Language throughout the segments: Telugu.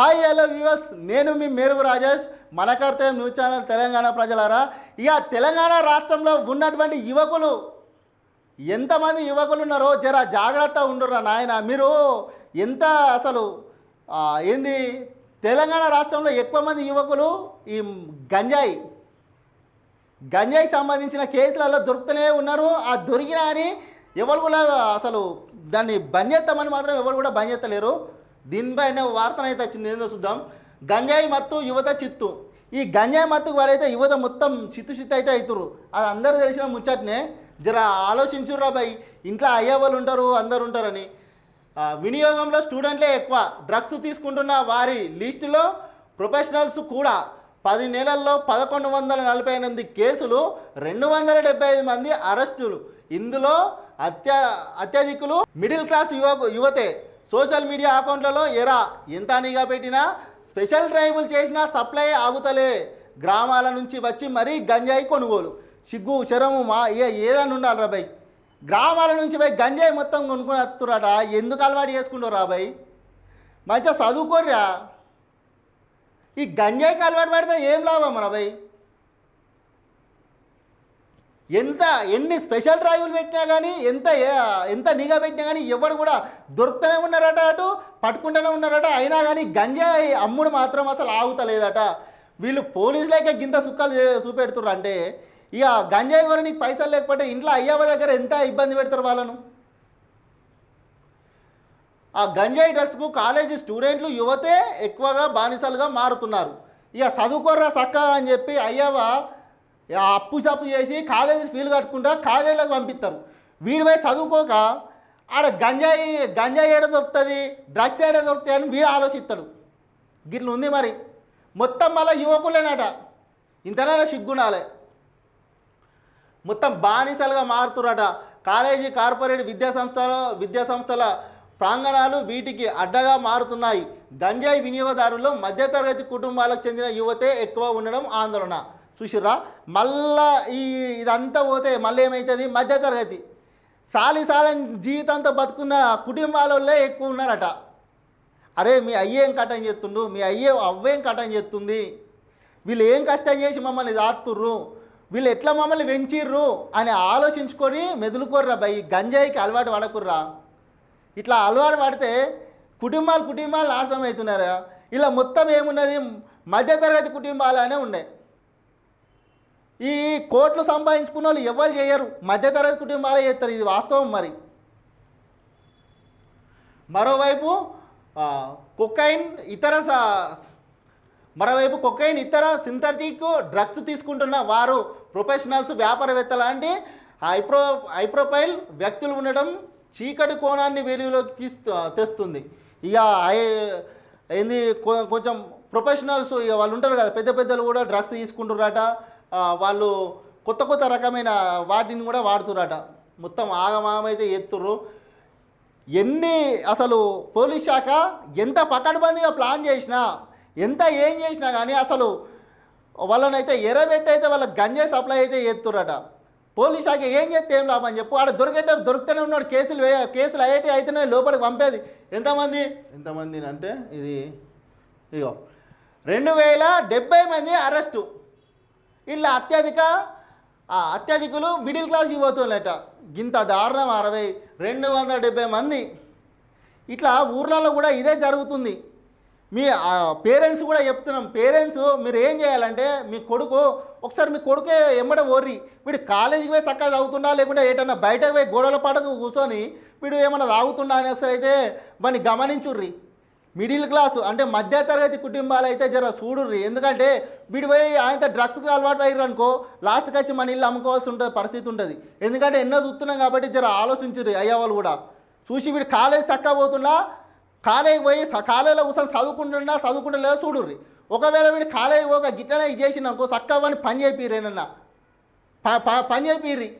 హాయ్ హలో వ్యూవర్స్ నేను మీ మేరుగు రాజేష్. మన కర్తవ్యం న్యూస్ ఛానల్ తెలంగాణ ప్రజలారా. ఇక తెలంగాణ రాష్ట్రంలో ఉన్నటువంటి యువకులు ఎంతమంది యువకులు ఉన్నారో జర జాగ్రత్త ఉండుర్రా నాయన. మీరు ఎంత అసలు ఏంది? తెలంగాణ రాష్ట్రంలో ఎక్కువ మంది యువకులు ఈ గంజాయి గంజాయికి సంబంధించిన కేసులలో దొరుకుతూనే ఉన్నారు. ఆ దొరికినా అని ఎవరు కూడా అసలు దాన్ని బంద్ చేస్తామని మాత్రం ఎవరు కూడా బంద్ చేస్తలేరు దీనిపైన వార్తనైతే వచ్చింది. ఏందో చూద్దాం. గంజాయి మత్తు యువత చిత్తు. ఈ గంజాయి మత్తుకు వాడైతే యువత మొత్తం చిత్తు చిత్తు అయితే అవుతురు అది అందరు తెలిసిన ముచ్చట్నే. జర ఆలోచించుర్రా భయ్. ఇంట్లో అయ్యే వాళ్ళు ఉంటారు అందరు ఉంటారని. వినియోగంలో స్టూడెంట్లే ఎక్కువ. డ్రగ్స్ తీసుకుంటున్న వారి లిస్టులో ప్రొఫెషనల్స్ కూడా పది నెలల్లో పదకొండు వందల నలభై ఎనిమిది కేసులు రెండు వందల డెబ్బై ఐదు మంది అరెస్టులు. ఇందులో అత్య అత్యధికులు మిడిల్ క్లాస్ యువ యువతే. సోషల్ మీడియా అకౌంట్లలో ఎరా ఎంత అనిగా పెట్టినా స్పెషల్ డ్రైవ్లు చేసినా సప్లై ఆగుతలే. గ్రామాల నుంచి వచ్చి మరీ గంజాయి కొనుగోలు. సిగ్గు శరము మా ఏ ఏదైనా ఉండాలి బై. గ్రామాల నుంచి పోయి గంజాయి మొత్తం కొనుక్కుని వస్తురట ఎందుకు అలవాటు చేసుకుంటారు బై? మంచిగా చదువుకోర్రా. ఈ గంజాయికి అలవాటు పడితే ఏం లాభం బై? ఎంత ఎన్ని స్పెషల్ డ్రైవ్లు పెట్టినా కానీ ఎంత ఎంత నిఘా పెట్టినా కానీ ఎవరు కూడా దొరుకుతూనే ఉన్నారట అటు పట్టుకుంటూనే ఉన్నారట. అయినా కానీ గంజాయి అమ్ముడు మాత్రం అసలు ఆగుతలేదట. వీళ్ళు పోలీసులకే గింత సుక్కలు చూపెడుతుర్రు అంటే ఇక గంజాయి కొని నీకు పైసలు లేకపోతే ఇంట్లో అయ్యవ దగ్గర ఎంత ఇబ్బంది పెడతారు వాళ్ళను? ఆ గంజాయి డ్రగ్స్కు కాలేజీ స్టూడెంట్లు యువతే ఎక్కువగా బానిసలుగా మారుతున్నారు. ఇక చదువుకోర్రా సక్క అని చెప్పి అయ్యవ అప్పు సప్పు చేసి కాలేజీ ఫీజు కట్టుకుంటా కాలేజీలకు పంపిస్తారు. వీడి పోయి చదువుకోక ఆడ గంజాయి గంజాయి ఏడ దొరుకుతుంది? డ్రగ్స్ ఏడ దొరుకుతాయి అని వీడు ఆలోచిస్తాడు. గిట్ల ఉంది మరి. మొత్తం మళ్ళీ యువకులేనట. ఇంతనైనా సిగ్గుండాలి. మొత్తం బానిసలుగా మారుతురట. కాలేజీ కార్పొరేట్ విద్యా సంస్థల విద్యా సంస్థల ప్రాంగణాలు వీటికి అడ్డగా మారుతున్నాయి. గంజాయి వినియోగదారుల్లో మధ్యతరగతి కుటుంబాలకు చెందిన యువతే ఎక్కువ ఉండడం ఆందోళన. చూసిర్రా? మళ్ళా ఈ ఇదంతా పోతే మళ్ళీ ఏమవుతుంది మధ్యతరగతి. సాలి సాలని జీవితంతో బతుకున్న కుటుంబాలలో ఎక్కువ ఉన్నారట. అరే మీ అయ్యేం కటం చేస్తుండు? మీ అయ్యే అవ్వేం కటం చేస్తుంది? వీళ్ళు ఏం కష్టం చేసి మమ్మల్ని దాస్తుర్రు వీళ్ళు ఎట్లా మమ్మల్ని పెంచిర్రు? అని ఆలోచించుకొని మెదులుకోర్రా బై. గంజాయికి అలవాటు పడకుర్రా. ఇట్లా అలవాటు పడితే కుటుంబాలు కుటుంబాలు నాశనం అవుతున్నారా? ఇలా మొత్తం ఏమున్నది? మధ్యతరగతి కుటుంబాలనే ఉన్నాయి. ఈ కోట్లు సంపాదించుకున్న వాళ్ళు ఎవరు చేయరు. మధ్యతరగతి కుటుంబాలే చేస్తారు. ఇది వాస్తవం మరి. మరోవైపు కొకైన్ ఇతర స- మరోవైపు కొకైన్ ఇతర సింథటిక్ డ్రగ్స్ తీసుకుంటున్న వారు ప్రొఫెషనల్స్ వ్యాపారవేత్త లాంటి హైప్రో హైప్రోఫైల్ వ్యక్తులు ఉండడం చీకటి కోణాన్ని వెలుగులోకి తీస్తూ తెస్తుంది. ఇక ఐ- ఏంది కొంచెం ప్రొఫెషనల్స్ ఇక వాళ్ళు ఉంటారు కదా పెద్ద పెద్దలు కూడా డ్రగ్స్ తీసుకుంటున్నారట వాళ్ళు కొత్త కొత్త రకమైన వాటిని కూడా వాడుతురట మొత్తం ఆగమాగమైతే ఎత్తుర్రు. ఎన్ని అసలు పోలీస్ శాఖ ఎంత పకడ్బందీగా ప్లాన్ చేసినా ఎంత ఏం చేసినా కానీ అసలు వాళ్ళనైతే ఎర్రబెట్టి అయితే వాళ్ళ గంజాయి సప్లై అయితే ఎత్తురట పోలీస్ శాఖ ఏం చేస్తే ఏం లాభం చెప్పు. ఆడ దొరికేటారు దొరుకుతూనే ఉన్నాడు. కేసులు వే కేసులు అయ్యేటి అయితేనే లోపలికి పంపేది. ఎంతమంది? ఎంతమంది అంటే ఇది ఇగో రెండు వేల డెబ్బై మంది అరెస్టు. ఇలా అత్యధిక అత్యధికులు మిడిల్ క్లాస్ యువతులట. గింత దారుణం అరవై రెండు వందల డెబ్బై మంది. ఇట్లా ఊర్లలో కూడా ఇదే జరుగుతుంది. మీ పేరెంట్స్ కూడా చెప్తున్నాం. పేరెంట్స్ మీరు ఏం చేయాలంటే మీ కొడుకు ఒకసారి మీ కొడుకే ఎమ్మడ ఓర్రి వీడు కాలేజీకి పోయి చక్కగా చదువుతుండా లేకుంటే ఏటన్నా బయటకు పోయి గోడల పాటకు కూర్చొని వీడు ఏమన్నా తాగుతుండా అని ఒకసారి అయితే వాడిని గమనించుర్రి. మిడిల్ క్లాస్ అంటే మధ్యతరగతి కుటుంబాలు అయితే జర చూడుర్రి ఎందుకంటే వీడి పోయి ఆయన డ్రగ్స్కి అలవాటు అయ్యారు అనుకో లాస్ట్కి వచ్చి మన ఇల్లు అమ్ముకోవాల్సి ఉంటుంది పరిస్థితి ఉంటుంది. ఎందుకంటే ఎన్నో చూస్తున్నాం కాబట్టి జర ఆలోచించుర్రి అయ్యేవాళ్ళు కూడా. చూసి వీడు కాలేజ్ చక్కగా పోతున్నా కాలేజీకి పోయి కాలేజీలో కూర్చొని చదువుకుంటున్నా చదువుకుంటలేదో చూడుర్రి ఒకవేళ వీడు కాలేజీ పోక గిట్లనే చేసిన అనుకో చక్కగా వాడిని పని చేపిరేనన్నా ప- ప- పని చేపిర్రి.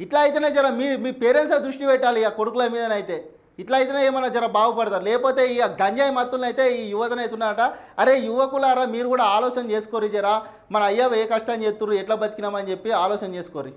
ఇట్లా అయితేనే జర మీ మీ పేరెంట్స్ దృష్టి పెట్టాలి ఇక కొడుకుల మీదనైతే. ఇట్లా అయితేనే ఏమన్నా జర బాగుపడతారు. లేకపోతే ఈ గంజాయి మత్తులను అయితే ఈ యువతను అవుతున్నారట అరే యువకులారా మీరు కూడా ఆలోచన చేసుకోరు జరా. మన అయ్యవ ఏ కష్టం చేస్తున్నారు ఎట్లా బతికినామని చెప్పి ఆలోచన చేసుకోరు